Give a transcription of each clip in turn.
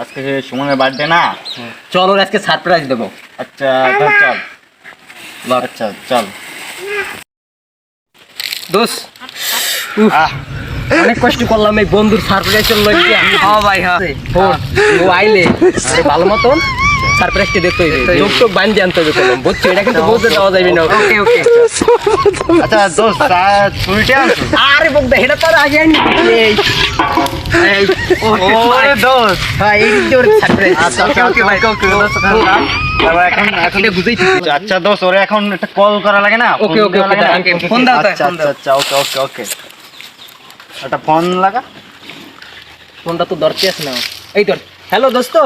আজকে সুমনের বার্থডে না? চল ওর আজকে সারপ্রাইজ দেবো। আচ্ছা চল। আচ্ছা চল। দোষ আহ। অনেক কষ্ট করলাম এই বন্ধুর সারপ্রাইজ চল হ্যাঁ ভাই হ্যাঁ। ও আইলে ভালো মতন। সারপ্রাইজটা দেখতে হইবে। চোখ টোক বান্ধি আনতে হবে কলম বুঝছ? এটা কিন্তু বলতে দেওয়া যাবে না। ওকে ওকে আচ্ছা তা- ছুরিটা আনছো? আরে বকদা এটা তো আগে আনি এই ওরে হ্যাঁ এই তোর সারপ্রাইজ আচ্ছা ওকে ওকে ওকে ওকে এখন এখন আচ্ছা ওরে এখন একটা কল করা লাগে না? ওকে, ওকে, ওকে, ফোন দাও আচ্ছা আচ্ছা আচ্ছা ওকে ওকে ওকে। একটা ফোন লাগা? ফোনটা তো দরকার না। এই তোর হ্যালো দোস্ত।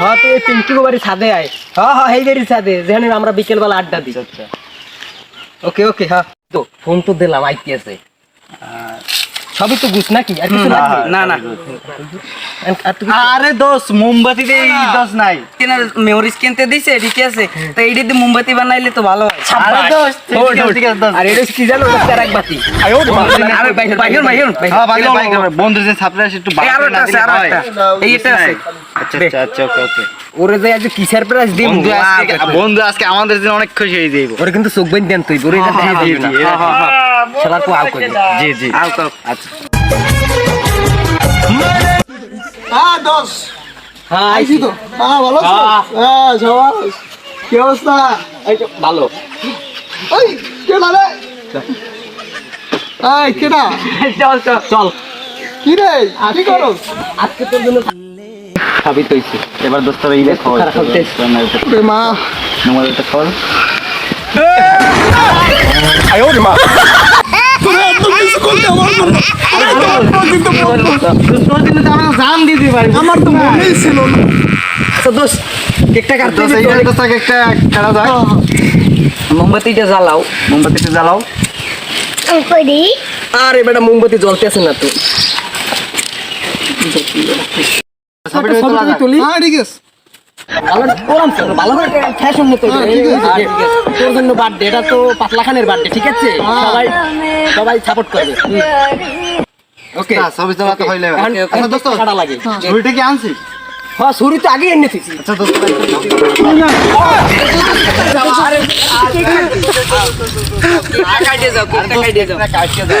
হ্যাঁ তুই এই বাড়ি ছাদে আয়। হ্যাঁ হ্যাঁ এই বাড়ির ছাদে যেখানে আমরা বিকেলবেলা আড্ডা দিই। আচ্ছা ওকে ওকে হ্যাঁ। তো ফোন তো দিলাম আইপিএসে সবই তো গুছ নাকি? আর কিছু লাগবে? না না আরে দোস্ত মোমবাতি দিয়ে দোস্ত নাই। কেনার মেমোরিজ কিনতে দিছে ঠিক আছে। তো এইটা দিয়ে মোমবাতি বানাইলে তো ভালো হয়। আরে দোস্ত ঠিক আছে, আছে আর এটা কি জানো বাতি। আরে বাইর বাইর বাইর হ্যাঁ বন্ধু যে সারপ্রাইজ একটু না আছে দিলে হয়। একটা। এই এটা আছে। আচ্ছা আচ্ছা আচ্ছা ওকে ওকে। ওরে যে আজ কি সারপ্রাইজ দিই বন্ধু আজকে বন্ধু আজকে আমাদের জন্য অনেক খুশি হয়ে যাইব। ওরে কিন্তু চোখ বেন দেন তুই ওরে এটা যাবে জি, না। এরা- সবার তো আউ করবে জি জি। আও তো আচ্ছা। হ্যাঁ দোষ হ্যাঁ আইছি। তো। হ্যাঁ ভালো আছো? হ্যাঁ। সবাই কি অবস্থা? এই তো ভালো। ওই কেডা রে এই কেডা চল চল। চল। কি রে? কি করো আজকে তোর জন্য খাবি তুইছি এবার দোস্ত এই দেখো মা নম্বর একটা তোরে এত কিছু করতে আমার তো মোমবাতিটা জ্বালাও মোমবাতিটা জ্বালাও আরে বেটা মোমবাতি জ্বলতে আছে না তো ছবিটা তোলা যাক। হ্যাঁ ঠিক আছে ভালো ভালো করে ফ্যাশন হ্যাঁ, আর তোর জন্য বার্থডে এটা তো পাতলা খানের বার্থডে ঠিক আছে সবাই সবাই সাপোর্ট করবে ওকে আচ্ছা, ছবি তোলা হইলে আচ্ছা দোস্ত কাটা লাগে ছবিটা কি আনছিস হ্যাঁ শুরু তো আগে এনে দিছি আচ্ছা দোস্ত কাটিয়ে যাও কেকটা কাটিয়ে যাও কাটকে দাও